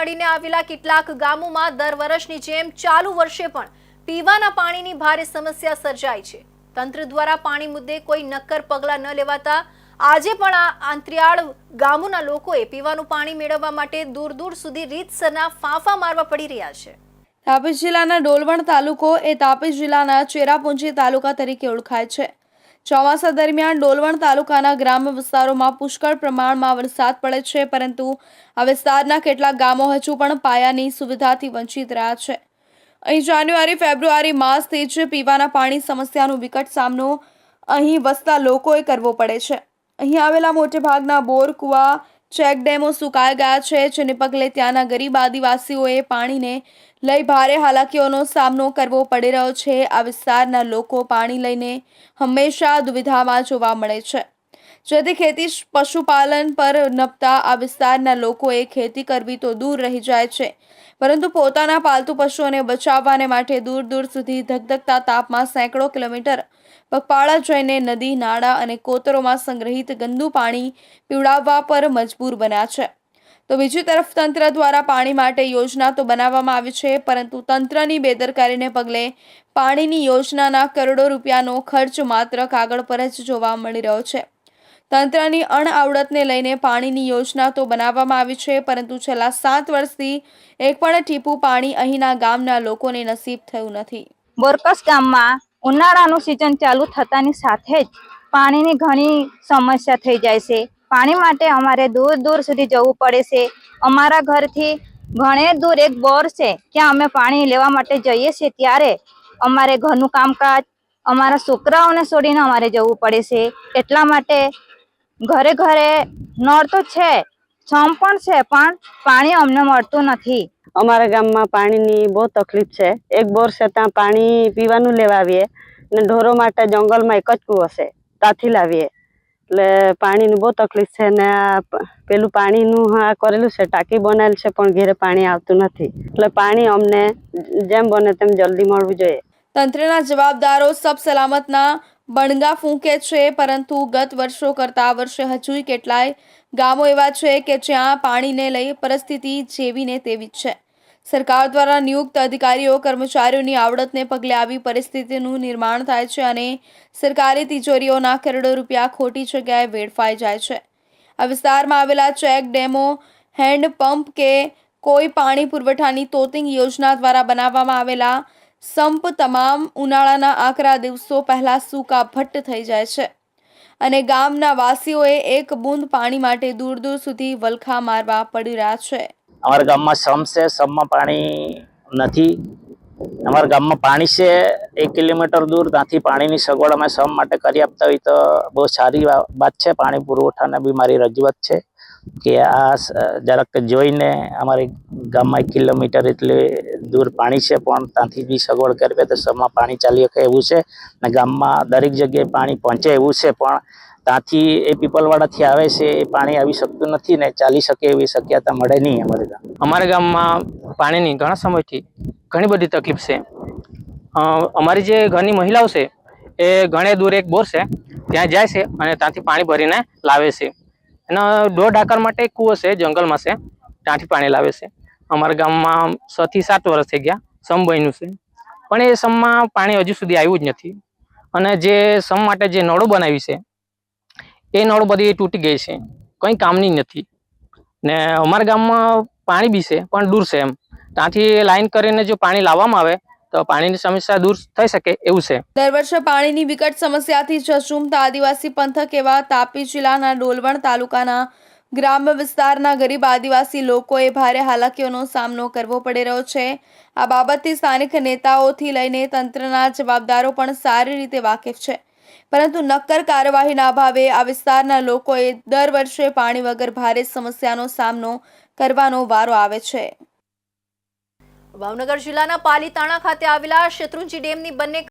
અડીને આવેલા કેટલાક ગામોમાં દર વર્ષની જેમ ચાલુ વર્ષે પણ પીવાના પાણીની ભારે સમસ્યા સર્જાય છે. તંત્ર દ્વારા પાણી મુદ્દે કોઈ નક્કર પગલાં ન લેવાતા આજે પણ આ આંતરિયાળ ગામોના લોકોએ પીવાનું પાણી મેળવવા માટે દૂર દૂર સુધી રીતસરના ફાંફા મારવા પડી રહ્યા છે. તાપી જિલ્લાના ડોલવણ તાલુકો એ તાપી જિલ્લાના ચેરાપુંજી તાલુકા તરીકે ઓળખાય છે. ચોમાસા દરમિયાન ડોલવણ તાલુકાના ગ્રામ્ય વિસ્તારોમાં પુષ્કળ પ્રમાણમાં વરસાદ પડે છે, પરંતુ આ વિસ્તારના કેટલાક ગામો હજુ પણ પાયાની સુવિધાથી વંચિત રહ્યા છે. અહીં જાન્યુઆરી, ફેબ્રુઆરી માસથી જ પીવાના પાણી સમસ્યાનો વિકટ સામનો અહીં વસતા લોકોએ કરવો પડે છે. અહીં આવેલા મોટેભાગના બોર, કુવા ચેક ડેમો સુકાઈ ગયા છે, જેને પગલે ત્યાંના ગરીબ આદિવાસીઓએ પાણીને લઈ ભારે હાલાકીઓનો સામનો કરવો પડી રહ્યો છે. આ વિસ્તારના લોકો પાણી લઈને હંમેશા દુવિધામાં જોવા મળે છે. જેથી ખેતી પશુપાલન પર નપતા આ વિસ્તારના લોકોએ ખેતી કરવી તો દૂર રહી જાય છે. પરંતુ પોતાના પાલતુ પશુઓને બચાવવાને માટે દૂર દૂર સુધી ધગધગતા તાપમાં સેંકડો કિલોમીટર પગપાળા જઈને નદી, નાળા અને કોતરોમાં સંગ્રહિત ગંદુ પાણી પીવડાવવા પર મજબૂર બન્યા છે. તો બીજી તરફ તંત્ર દ્વારા પાણી માટે યોજના તો બનાવવામાં આવી છે, પરંતુ તંત્રની બેદરકારીને પગલે પાણીની યોજનાના કરોડો રૂપિયાનો ખર્ચ માત્ર કાગળ પર જ જોવા મળી રહ્યો છે. તંત્રની અણઆવડતને લઈને પાણીની યોજના તો બનાવવામાં આવી છે, પરંતુ છેલ્લા સાત વર્ષથી એક પણ ટીપું પાણી અહીંના ગામના લોકોને નસીબ થયું નથી. બોરકસ ગામમાં ઉનાળાનું સિઝન ચાલુ થતાની સાથે જ પાણીની ઘણી સમસ્યા થઈ જાય છે. પાણી માટે અમારે દૂર દૂર સુધી જવું પડે છે. અમારા ઘરથી ઘણે દૂર એક બોર છે, ત્યાં અમે પાણી લેવા માટે જઈએ છીએ ત્યારે અમારે ઘરનું કામકાજ, અમારા છોકરાઓને છોડીને અમારે જવું પડે છે. એટલા માટે ઘરે ઘરે નળ તો છે છમ પણ છે પણ પાણી અમને મળતું નથી. અમારા ગામમાં પાણીની બહુ તકલીફ છે. એક બોર છે ત્યાં પાણી પીવાનું લેવા આવીએ ને ઢોરો માટે જંગલમાં એક જ કૂવો છે ત્યાંથી લાવીએ. એટલે પાણીની બહુ તકલીફ છે ને આ પેલું પાણીનું આ કરેલું છે ટાંકી બનાવેલ છે પણ ઘેરે પાણી આવતું નથી. એટલે પાણી અમને જેમ બને તેમ જલ્દી મળવું જોઈએ. તંત્રના જવાબદારો સબ સલામતના બણગા ફૂંકે છે, પરંતુ ગત વર્ષો કરતા વર્ષે હજુય કેટલાય ગામો એવા છે કે જ્યાં પાણીને લઈ પરિસ્થિતિ જેવીને તેવી જ છે. સરકાર દ્વારા નિયુક્ત અધિકારીઓ, કર્મચારીઓની આવડતને પગલે આવી પરિસ્થિતિનું નિર્માણ થાય છે અને સરકારી તિજોરીઓના કરોડો રૂપિયા ખોટી જગ્યાએ વેડફાઈ જાય છે. આ વિસ્તારમાં આવેલા ચેક ડેમો, હેન્ડ પંપ કે કોઈ પાણી પુરવઠાની તોતિંગ યોજના દ્વારા બનાવવામાં આવેલા સંપ તમામ ઉનાળાના આકરા દિવસો પહેલા સૂકા ભટ્ટ થઈ જાય છે. અને ગામના વાસીઓએ એક બૂંદ પાણી માટે દૂર દૂર સુધી વલખા મારવા પડી રહ્યા છે. અમારા ગામમાં સમ છે સમમાં પાણી નથી. અમારા ગામમાં પાણી છે, એક કિલોમીટર દૂર. ત્યાંથી પાણીની સગવડ અમે સમ માટે કરી આપતા હોય તો બહુ સારી વાત છે. પાણી પુરવઠાને બી મારી રજૂઆત છે. કે આ જરાક જોઈને અમારે ગામમાં એક કિલોમીટર એટલે દૂર પાણી છે, પણ ત્યાંથી બી સગવડ કરવી તો સમા પાણી ચાલી શકે એવું છે. ને ગામમાં દરેક જગ્યાએ પાણી પહોંચે એવું છે, પણ ત્યાંથી એ પીપલવાડાથી આવે છે, એ પાણી આવી શકતું નથી ને ચાલી શકે એવી શક્યતા મળે નહીં અમારે ગામ અમારા ગામમાં પાણીની ઘણા સમયથી ઘણી બધી તકલીફ છે. અમારી જે ઘરની મહિલાઓ છે, એ ઘણે દૂર એક બોર છે, ત્યાં જાય છે અને ત્યાંથી પાણી ભરીને લાવે છે. એના દોઢ આકર માટે કૂવો છે, જંગલમાં છે. ત્યાંથી પાણી લાવે છે. અમારા ગામમાં છ થી સાત વર્ષ થઈ ગયા, સમ બન્યું છે. પણ એ સમમાં પાણી હજુ સુધી આવ્યું જ નથી. અને જે સમ માટે જે નળો બનાવી છે, એ નળો બધી તૂટી ગઈ છે. કંઈ કામની નથી. ને અમારા ગામમાં પાણી બી છે, પણ દૂર છે એમ. ત્યાંથી લાઈન કરીને જો પાણી લાવવામાં આવે તો પાણીની સમસ્યા દૂર થઈ શકે એવું છે. દર વર્ષે પાણીની વિકટ સમસ્યાથી ઝઝૂમતા આદિવાસી પંથક એવા તાપી જિલ્લાના ડોલવણ તાલુકાના ગ્રામ્ય વિસ્તારના ગરીબ આદિવાસી લોકોએ ભારે હાલાકીઓનો સામનો કરવો પડી રહ્યો છે. આ બાબતથી સ્થાનિક નેતાઓથી લઈને તંત્રના જવાબદારો પણ સારી રીતે વાકેફ છે. પરંતુ નક્કર કાર્યવાહીના અભાવે આ વિસ્તારના લોકોએ દર વર્ષે પાણી વગર ભારે સમસ્યાનો સામનો કરવાનો વારો આવે છે. ભાવનગર જિલ્લાના પાલીતાણા ખાતે આવેલા શેત્રુંજી ડેમની બંને